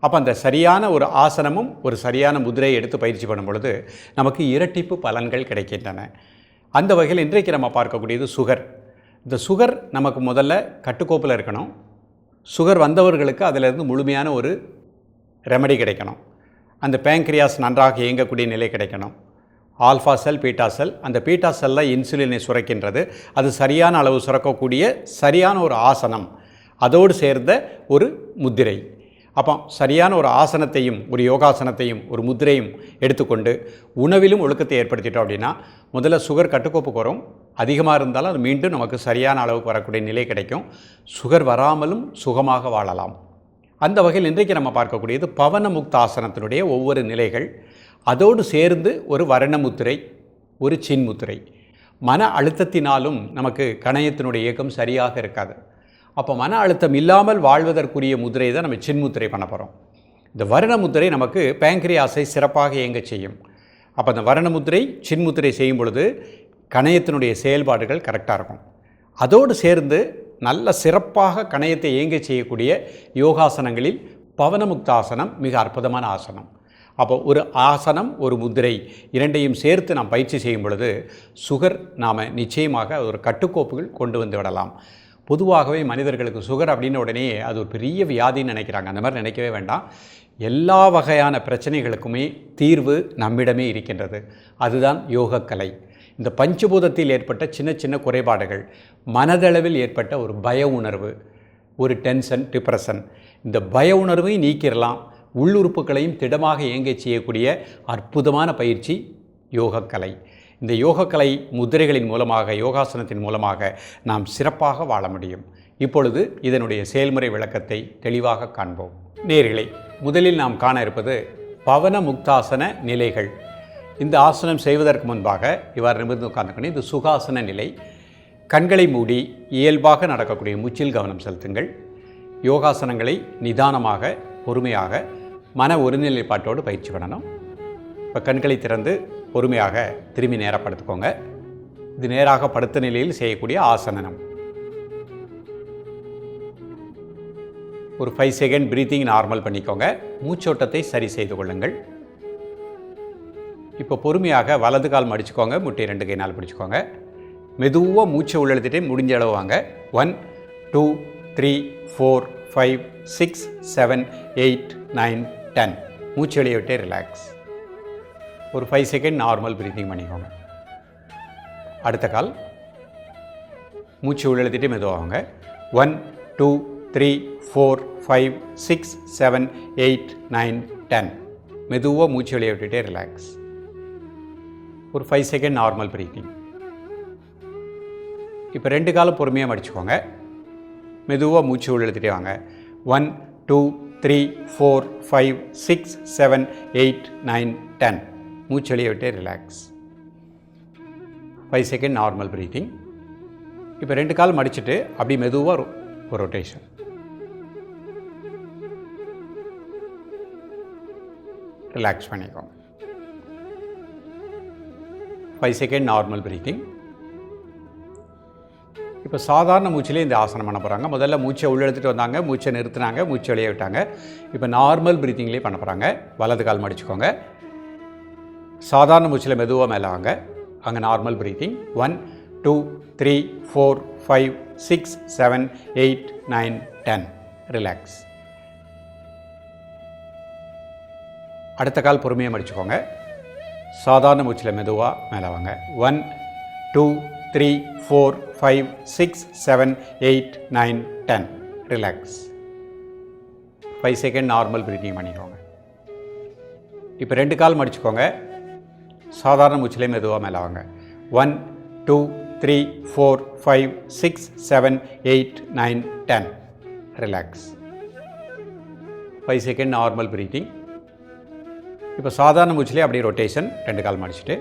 அப்போ அந்த சரியான ஒரு ஆசனமும் ஒரு சரியான முதிரையை எடுத்து பயிற்சி பண்ணும் பொழுது நமக்கு இரட்டிப்பு பலன்கள் கிடைக்கின்றன. அந்த வகையில் இன்றைக்கு நம்ம பார்க்கக்கூடியது சுகர். இந்த சுகர் நமக்கு முதல்ல கட்டுக்கோப்பில் இருக்கணும். சுகர் வந்தவர்களுக்கு அதிலிருந்து முழுமையான ஒரு ரெமடி கிடைக்கணும். அந்த பேங்க்ரியாஸ் நன்றாக இயங்கக்கூடிய நிலை கிடைக்கணும். ஆல்ஃபா செல் பீட்டா செல் அந்த பீட்டா செல்லில் இன்சுலினை சுரக்கின்றது. அது சரியான அளவு சுரக்கக்கூடிய சரியான ஒரு ஆசனம். அதோடு சேர்ந்த ஒரு முத்திரை அப்போ சரியான ஒரு ஆசனத்தையும் ஒரு யோகாசனத்தையும் ஒரு முத்திரையும் எடுத்துக்கொண்டு உணவிலும் ஒழுக்கத்தை ஏற்படுத்திட்டோம் அப்படின்னா முதல்ல சுகர் கட்டுக்கோப்புக்கு வரும் அதிகமாக இருந்தாலும் அது மீண்டும் நமக்கு சரியான அளவுக்கு வரக்கூடிய நிலை கிடைக்கும். சுகர் வராமலும் சுகமாக வாழலாம். அந்த வகையில் இன்றைக்கு நம்ம பார்க்கக்கூடியது பவன முக்தாசனத்தினுடைய ஒவ்வொரு நிலைகள். அதோடு சேர்ந்து ஒரு வர்ணமுத்திரை ஒரு சின்முத்திரை மன அழுத்தத்தினாலும் நமக்கு கணையத்தினுடைய இயக்கம் சரியாக இருக்காது. அப்போ மன அழுத்தம் இல்லாமல் வாழ்வதற்குரிய முதிரை தான் நம்ம சின்முத்திரை பண்ண போகிறோம் இந்த வருண முத்திரை நமக்கு பேங்க்ரியாஸை சிறப்பாக இயங்க செய்யும். அப்போ அந்த வருண முத்திரை சின்முத்திரை செய்யும் பொழுது கணையத்தினுடைய செயல்பாடுகள் கரெக்டாக இருக்கும். அதோடு சேர்ந்து நல்ல சிறப்பாக கணையத்தை இயங்க செய்யக்கூடிய யோகாசனங்களில் பவனமுக்தாசனம் மிக அற்புதமான ஆசனம். அப்போ ஒரு ஆசனம் ஒரு முதிரை இரண்டையும் சேர்த்து நாம் பயிற்சி செய்யும் பொழுது சுகர் நாம் நிச்சயமாக ஒரு கட்டுக்கோப்புகள் கொண்டு வந்து விடலாம். பொதுவாகவே மனிதர்களுக்கு சுகர் அப்படின்ன உடனே அது ஒரு பெரிய வியாதின்னு நினைக்கிறாங்க. அந்த மாதிரி நினைக்கவே வேண்டாம். எல்லா வகையான பிரச்சனைகளுக்குமே தீர்வு நம்மிடமே இருக்கின்றது. அதுதான் யோகக்கலை. இந்த பஞ்சபூதத்தில் ஏற்பட்ட சின்ன சின்ன குறைபாடுகள் மனதளவில் ஏற்பட்ட ஒரு பய உணர்வு ஒரு டென்ஷன் டிப்ரெஷன் இந்த பய உணர்வை நீக்கிடலாம் உள்ளுறுப்புகளையும் திடமாக இயங்கச் செய்யக்கூடிய அற்புதமான பயிற்சி யோகக்கலை. இந்த யோகக்கலை முதிரைகளின் மூலமாக யோகாசனத்தின் மூலமாக நாம் சிறப்பாக வாழ முடியும். இப்பொழுது இதனுடைய செயல்முறை விளக்கத்தை தெளிவாக காண்போம். நேர்களை முதலில் நாம் காண இருப்பது பவன முக்தாசன நிலைகள். இந்த ஆசனம் செய்வதற்கு முன்பாக இவ்வாறு நிமிர்ந்து உட்கார்ந்துக்கணும் இது சுகாசன நிலை. கண்களை மூடி இயல்பாக நடக்கக்கூடிய முச்சில் கவனம் செலுத்துங்கள். யோகாசனங்களை நிதானமாக பொறுமையாக மன ஒருநிலைப்பாட்டோடு பயிற்சி பண்ணணும். இப்போ கண்களை திறந்து பொறுமையாக திரும்பி நேராக படுத்துக்கோங்க. இது நேராக படுத்த நிலையில் செய்யக்கூடிய ஆசனம் ஒரு ஃபைவ் செகண்ட் பிரீத்திங் நார்மல் பண்ணிக்கோங்க. மூச்சோட்டத்தை சரி செய்து கொள்ளுங்கள். இப்போ பொறுமையாக வலது கால் மடிச்சுக்கோங்க. முட்டை ரெண்டு கை நாள் பிடிச்சிக்கோங்க. மெதுவாக மூச்சை உள்ளெழுத்துட்டே முடிஞ்ச அளவு வாங்க. One two three four five six seven eight nine ten மூச்சு வெளியே விட்டே ரிலாக்ஸ் ஒரு ஃபைவ் செகண்ட் நார்மல் ப்ரீத்திங் பண்ணிக்கோங்க. அடுத்த கால். மூச்சு உள்ளெழுத்திட்டு மெதுவாங்க one two three four five six seven eight nine ten மெதுவாக மூச்சு வெளியே விட்டுட்டே ரிலாக்ஸ் ஒரு ஃபைவ் செகண்ட் நார்மல் ப்ரீத்திங் இப்போ ரெண்டு காலம் பொறுமையாக மடிச்சுக்கோங்க. மெதுவாக மூச்சு உள்ளெழுத்துட்டே வாங்க. One two three four five six seven eight nine ten மூச்சு விட்டே relax five second normal breathing இப்போ ரெண்டு கால் மடிச்சுட்டு அப்படி மெதுவாக ஒரு- ரொட்டேஷன் ரிலாக்ஸ் பண்ணிக்கோங்க ஃபைவ் செகண்ட் நார்மல் ப்ரீத்திங் இப்போ சாதாரண மூச்சிலே இந்த ஆசனம் பண்ண போகிறாங்க முதல்ல மூச்சை உள்ளெடுத்துட்டு வந்தாங்க மூச்சை நிறுத்துனாங்க மூச்சை வெளியே விட்டாங்க. இப்போ நார்மல் ப்ரீத்திங்லேயே பண்ண போகிறாங்க வலது கால் மடிச்சுக்கோங்க. சாதாரண மூச்சில் மெதுவாக மேலே வாங்க அங்கே normal breathing one two three four five six seven eight nine ten relax அடுத்த கால் பொறுமையாக மடிச்சுக்கோங்க. சாதாரண மூச்சில் மெதுவாக மேலே வாங்க. One two three four five six seven eight nine ten relax five second normal breathing பண்ணிக்கோங்க. இப்போ ரெண்டு கால் மடிச்சுக்கோங்க. சாதாரண மூச்சிலே மெதுவாக மேலே வாங்க. One two three four five six seven eight nine ten relax five second normal breathing இப்போ சாதாரண மூச்சிலே அப்படியே ரொட்டேஷன் ரெண்டு கால் மடிச்சுட்டு.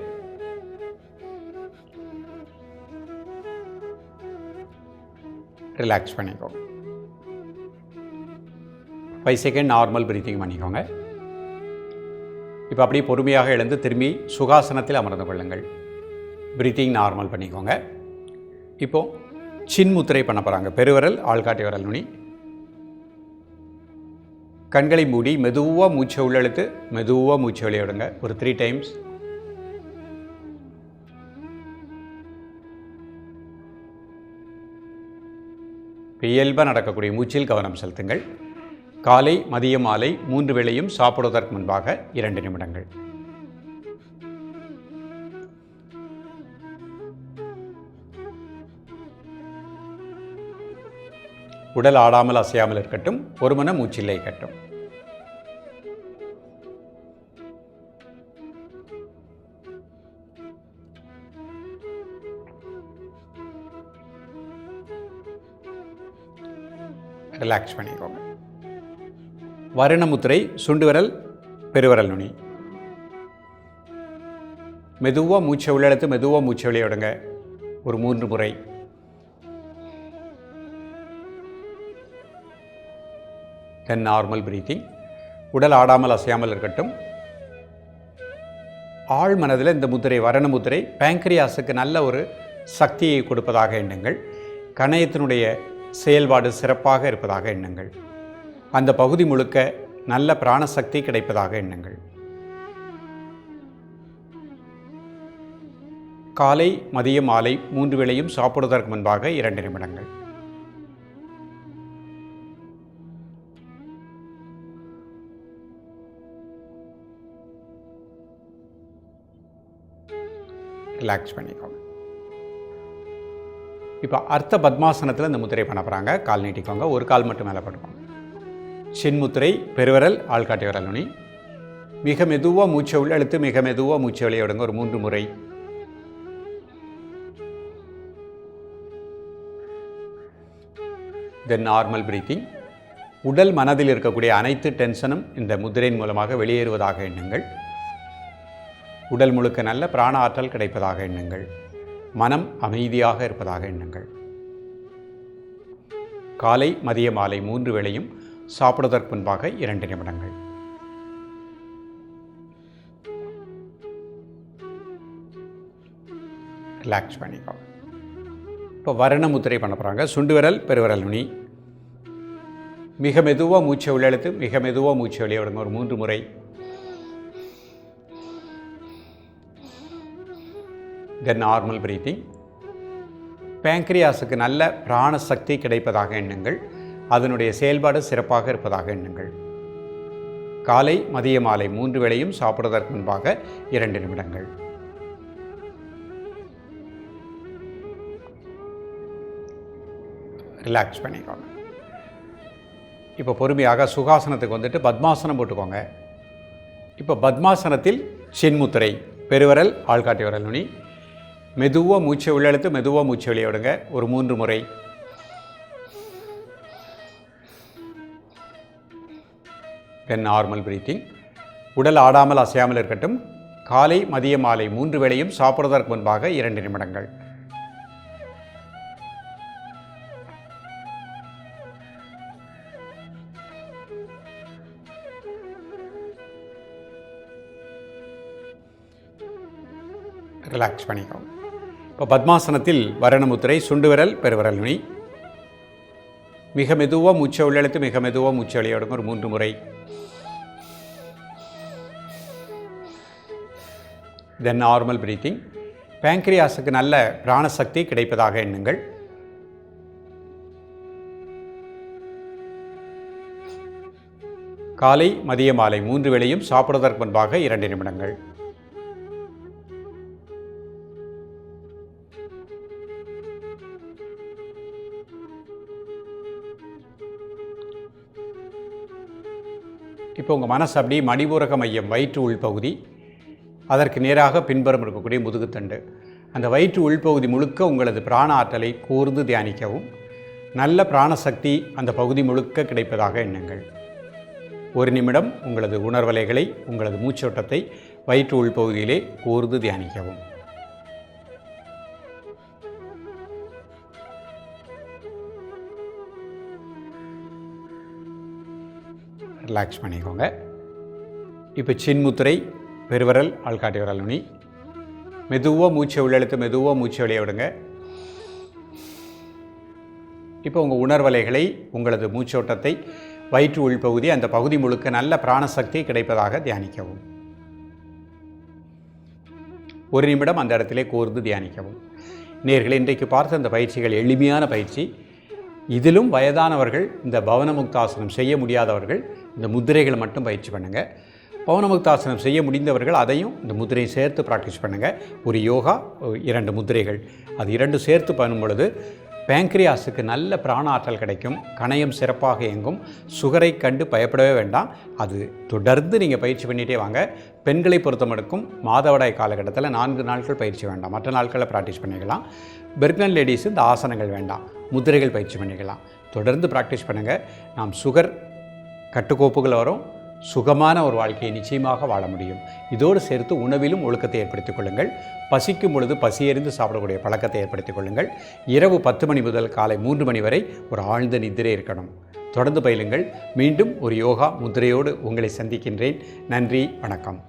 ரிலாக்ஸ் பண்ணிக்கோங்க. ஃபைவ் செகண்ட் நார்மல் ப்ரீத்திங் பண்ணிக்கோங்க. இப்போ அப்படியே பொறுமையாக எழுந்து திரும்பி சுகாசனத்தில் அமர்ந்து கொள்ளுங்கள். பிரீத்திங் நார்மல் பண்ணிக்கோங்க. இப்போது சின்முத்திரை பண்ண போகிறாங்க பெருவரல் ஆள்காட்டி விரல் நுனி. கண்களை மூடி மெதுவாக மூச்சை உள்ளெழுத்து மெதுவாக மூச்சை வெளியே விடுங்க. ஒரு த்ரீ டைம்ஸ் இயல்பாக நடக்கக்கூடிய மூச்சில் கவனம் செலுத்துங்கள். காலை மதிய மாலை மூன்று வேளையும் சாப்பிடுவதற்கு முன்பாக இரண்டு நிமிடங்கள். உடல் ஆடாமல் அசையாமல் இருக்கட்டும் ஒரு மன மூச்சில்லை கட்டும் ரிலாக்ஸ் பண்ணிக்கோ. வருணமுத்திரை சுண்டுவிரல் பெருவரல் நுனி. மெதுவாக மூச்சை உள்ளெடுத்து மெதுவாக மூச்சை விளையாடுங்க ஒரு மூன்று முறை. தென் நார்மல் பிரீத்திங் உடல் ஆடாமல் அசையாமல் இருக்கட்டும். ஆழ் மனதில் இந்த முத்திரை வரண முத்திரை பேங்க்ரியாஸுக்கு நல்ல ஒரு சக்தியை கொடுப்பதாக எண்ணுங்கள். கணையத்தினுடைய செயல்பாடு சிறப்பாக இருப்பதாக எண்ணுங்கள். அந்த பகுதி முழுக்க நல்ல பிராணசக்தி கிடைப்பதாக எண்ணுங்கள். காலை மதியம் மாலை மூன்று வேளையும் சாப்பிடுவதற்கு முன்பாக இரண்டு நிமிடங்கள். ரிலாக்ஸ் பண்ணிக்கோங்க. இப்போ அர்த்த பத்மாசனத்தில் இந்த முத்திரை பண்ண போகிறாங்க கால் நீட்டிக்கோங்க. ஒரு கால் மட்டும் மேலே பட்டுக்கோங்க. சின்முத்திரை பெருவரல் ஆள்காட்டி விரல் நுனி மிக மெதுவாக மூச்சை உள்ள அழுத்து மிக மெதுவாக மூச்சை வெளியே விடுங்க. ஒரு மூன்று முறை. தென் நார்மல் பிரீத்திங் உடல் மனதில் இருக்கக்கூடிய அனைத்து டென்ஷனும் இந்த முத்திரையின் மூலமாக வெளியேறுவதாக எண்ணுங்கள். உடல் முழுக்க நல்ல பிராண ஆற்றல் கிடைப்பதாக எண்ணுங்கள். மனம் அமைதியாக இருப்பதாக எண்ணுங்கள். காலை மதிய மாலை மூன்று வேளையும் சாப்பிடுவதற்கு முன்பாக இரண்டு நிமிடங்கள். ரிலாக்ஸ் பண்ணிக்கோ. இப்போ வரண முத்திரை பண்ண போகிறாங்க சுண்டு விரல் பெருவிரல் நுனி. மிக மெதுவாக மூச்சை உள்ளெழுத்து மிக மெதுவாக மூச்சை வெளியே விடுங்க. ஒரு மூன்று முறை. தென் நார்மல் பிரீத்திங் பேங்க்ரியாஸுக்கு நல்ல பிராண சக்தி கிடைப்பதாக எண்ணுங்கள். அதனுடைய செயல்பாடு சிறப்பாக இருப்பதாக எண்ணுங்கள். காலை மதிய மாலை மூன்று வேளையும் சாப்பிடுவதற்கு முன்பாக இரண்டு நிமிடங்கள். ரிலாக்ஸ் பண்ணிக்கோங்க. இப்போ பொறுமையாக சுகாசனத்துக்கு வந்துட்டு பத்மாசனம் போட்டுக்கோங்க. இப்போ பத்மாசனத்தில் சின்முத்திரை பெருவரல் ஆள்காட்டி வரல் நுனி. மெதுவாக மூச்சை உள்ளெழுத்து மெதுவாக மூச்சை வெளியே விடுங்க. ஒரு மூன்று முறை. தென் நார்மல் பிரீத்திங் உடல் ஆடாமல் அசையாமல் இருக்கட்டும். காலை மதிய மாலை மூன்று வேளையும் சாப்பிடுவதற்கு முன்பாக இரண்டு நிமிடங்கள். ரிலாக்ஸ் பண்ணிக்கோங்க இப்போ பத்மாசனத்தில் வரணமுத்திரை சுண்டு விரல் பெருவிரல் நுனி. மிக மெதுவாக மூச்சை உள்ளெழுத்து மிக மெதுவாக மூச்சை வெளியிடுங்க ஒரு மூன்று முறை. தென் நார்மல் பிரீத்திங் பேங்க்ரியாஸுக்கு நல்ல பிராணசக்தி கிடைப்பதாக எண்ணுங்கள். காலை மதிய மாலை மூன்று வேளையும் சாப்பிடுவதற்கு முன்பாக இரண்டு நிமிடங்கள். இப்போ உங்கள் மனசு அப்படியே மணிபூரக மையம் வயிற்று உள்பகுதி அதற்கு நேராக பின்புறம் இருக்கக்கூடிய முதுகுத்தண்டு. அந்த வயிற்று உள்பகுதி முழுக்க உங்களது பிராண ஆற்றலை கூர்ந்து தியானிக்கவும். நல்ல பிராணசக்தி அந்த பகுதி முழுக்க கிடைப்பதாக எண்ணுங்கள். ஒரு நிமிடம் உங்களது உணர்வலைகளை உங்களது மூச்சோட்டத்தை வயிற்று உள்பகுதியிலே கூர்ந்து தியானிக்கவும். ரிலாக்ஸ் பண்ணிக்கோங்க. இப்போ சின்முத்திரை பெருவரல் ஆள்காட்டி விரல் நுனி மெதுவாக மூச்சை உள்ளெழுத்து மெதுவாக மூச்சை வெளியே விடுங்க. இப்போ உங்கள் உணர்வலைகளை உங்களது மூச்சோட்டத்தை வயிற்று உள்பகுதி அந்த பகுதி முழுக்க நல்ல பிராணசக்தி கிடைப்பதாக தியானிக்கவும். ஒரு நிமிடம் அந்த இடத்திலே கோர்ந்து தியானிக்கவும். நேர்கள் இன்றைக்கு பார்த்த இந்த பயிற்சிகள் எளிமையான பயிற்சி. இதிலும் வயதானவர்கள் இந்த பவனமுக்தாசனம் செய்ய முடியாதவர்கள் இந்த முத்திரைகளை மட்டும் பயிற்சி பண்ணுங்கள் பவனமுக்தாசனம் செய்ய முடிந்தவர்கள் அதையும் இந்த முத்திரையை சேர்த்து ப்ராக்டிஸ் பண்ணுங்கள் ஒரு யோகா இரண்டு முத்திரைகள் அது இரண்டு சேர்த்து பண்ணும் பொழுது பேங்க்ரியாஸுக்கு நல்ல பிராண ஆற்றல் கிடைக்கும். கணையம் சிறப்பாக இயங்கும். சுகரை கண்டு பயப்படவே வேண்டாம். அது தொடர்ந்து நீங்கள் பயிற்சி பண்ணிகிட்டே வாங்க. பெண்களை பொறுத்தமடுக்கும். மாதவடாய் காலகட்டத்தில் நான்கு நாட்கள் பயிற்சி வேண்டாம். மற்ற நாட்களில் ப்ராக்டிஸ் பண்ணிக்கலாம். பெர்கன் லேடிஸ் இந்த ஆசனங்கள் வேண்டாம். முதிரைகள் பயிற்சி பண்ணிக்கலாம். தொடர்ந்து ப்ராக்டிஸ் பண்ணுங்கள் நாம் சுகர் கட்டுக்கோப்புகள் வரும். சுகமான ஒரு வாழ்க்கையை நிச்சயமாக வாழ முடியும். இதோடு சேர்த்து உணவிலும் ஒழுக்கத்தை ஏற்படுத்திக் கொள்ளுங்கள். பசிக்கும் பொழுது பசியறிந்து சாப்பிடக்கூடிய பழக்கத்தை ஏற்படுத்திக் கொள்ளுங்கள். இரவு பத்து மணி முதல் காலை மூன்று மணி வரை ஒரு ஆழ்ந்த நிதிரை இருக்கணும். தொடர்ந்து பயிலுங்கள். மீண்டும் ஒரு யோகா முதிரையோடு உங்களை சந்திக்கின்றேன். நன்றி வணக்கம்.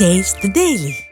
Taste the Daily.